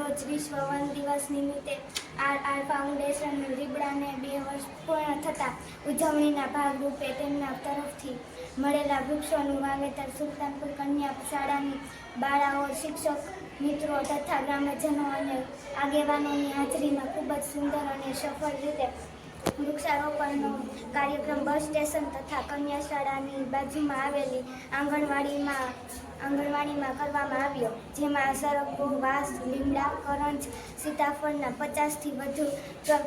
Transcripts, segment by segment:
રોજ વિશ્વ વન દિવસ નિમિત્તે આર આર ફાઉન્ડેશન રીબડાને બે વર્ષ પૂર્ણ થતાં ઉજવણીના ભાગરૂપે તેમના તરફથી મળેલા વૃક્ષોનું વાવેતર સુલતાનપુર કન્યા શાળાની બાળાઓ, શિક્ષક, મિત્રો તથા ગ્રામજનો અને આગેવાનોની હાજરીમાં ખૂબ જ સુંદર અને સફળ રીતે વૃક્ષારોપણનો કાર્યક્રમ બસ સ્ટેશન તથા કન્યા શાળાની બાજુમાં આવેલી આંગણવાડીમાં આંગણવાડીમાં કરવામાં આવ્યો. જેમાં સરગવો વાસ, લીમડા, કરંજ, સીતાફળના પચાસથી વધુ,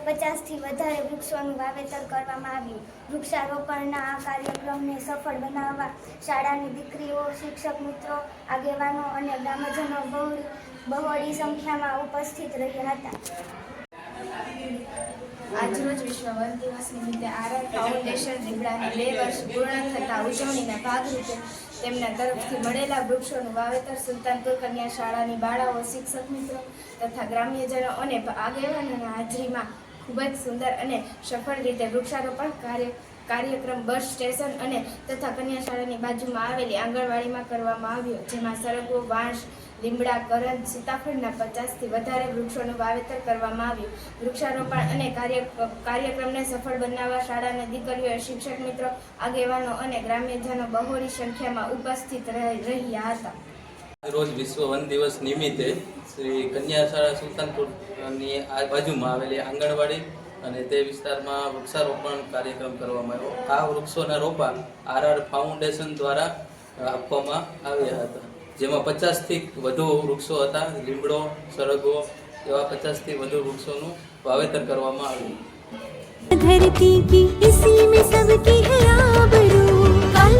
પચાસથી વધારે વૃક્ષોનું વાવેતર કરવામાં આવ્યું. વૃક્ષારોપણના આ કાર્યક્રમને સફળ બનાવવા શાળાની દીકરીઓ, શિક્ષક મિત્રો, આગેવાનો અને ગ્રામજનો બહોળી બહોળી સંખ્યામાં ઉપસ્થિત રહ્યા હતા. આજરોજ વિશ્વ વન દિવસ નિમિત્તે આરઆર ફાઉન્ડેશન દીપડાની બે વર્ષ પૂર્ણ થતા ઉજવણીના ભાગરૂપે તેમના તરફથી મળેલા વૃક્ષોનું વાવેતર સુલતાનપુર કન્યા શાળાની બાળાઓ, શિક્ષક મિત્રો તથા ગ્રામ્યજનો અને આગેવાનોના હાજરીમાં ખૂબ જ સુંદર અને સફળ રીતે વૃક્ષારોપણ કાર્ય કાર્યક્રમ બસ સ્ટેશન અને તથા કન્યા શાળાની બાજુમાં આવેલી આંગણવાડીમાં કરવામાં આવ્યો, જેમાં સરગવો, વાંસ, લીમડા, કરંજ, સીતાફળના પચાસથી વધારે વૃક્ષોનું વાવેતર કરવામાં આવ્યું. વૃક્ષારોપણ અને કાર્ય, કાર્યક્રમને સફળ બનાવવા શાળાના દીકરીઓ, શિક્ષક મિત્રો, આગેવાનો અને ગ્રામ્યજનો બહોળી સંખ્યામાં ઉપસ્થિત રહી- રહ્યા હતા. રોજ વિશ્વ વન દિવસ નિમિત્તે શ્રી કન્યા શાળા સુલતાનપુરની આ બાજુમાં આવેલી આંગણવાડી અને તે વિસ્તારમાં વૃક્ષારોપણ કાર્યક્રમ કરવામાં આવ્યો. આ વૃક્ષોના રોપા આરઆર ફાઉન્ડેશન દ્વારા આપવામાં આવ્યા હતા. જેમાં પચાસથી વધુ વૃક્ષો હતા. લીમડો, સરગો એવા પચાસથી વધુ વૃક્ષોનું વાવેતર કરવામાં આવ્યું. ધરતી કી ઇસી મે સબકી હે આબરૂ. કાલ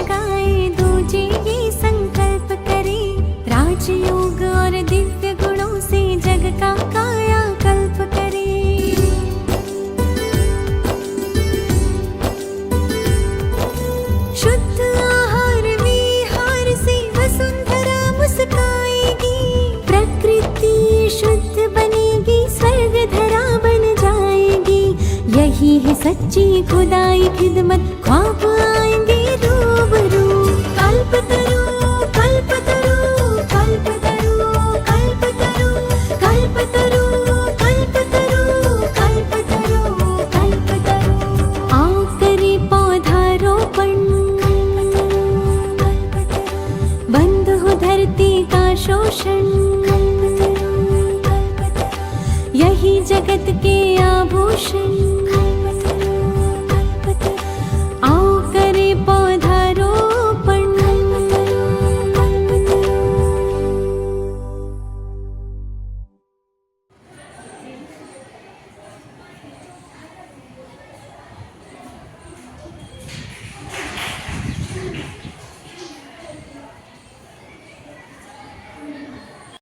लगाए दूजे ये संकल्प करें। राजयोग और दिव्य गुणों से जग का कायाकल्प करें। शुद्ध आहार विहार से वसुंधरा मुस्काएगी। प्रकृति शुद्ध बनेगी स्वर्ग धरा बन जाएगी। यही है सच्ची खुदाई खिदमत। ख्वाब आएँगे जगत के आभूषण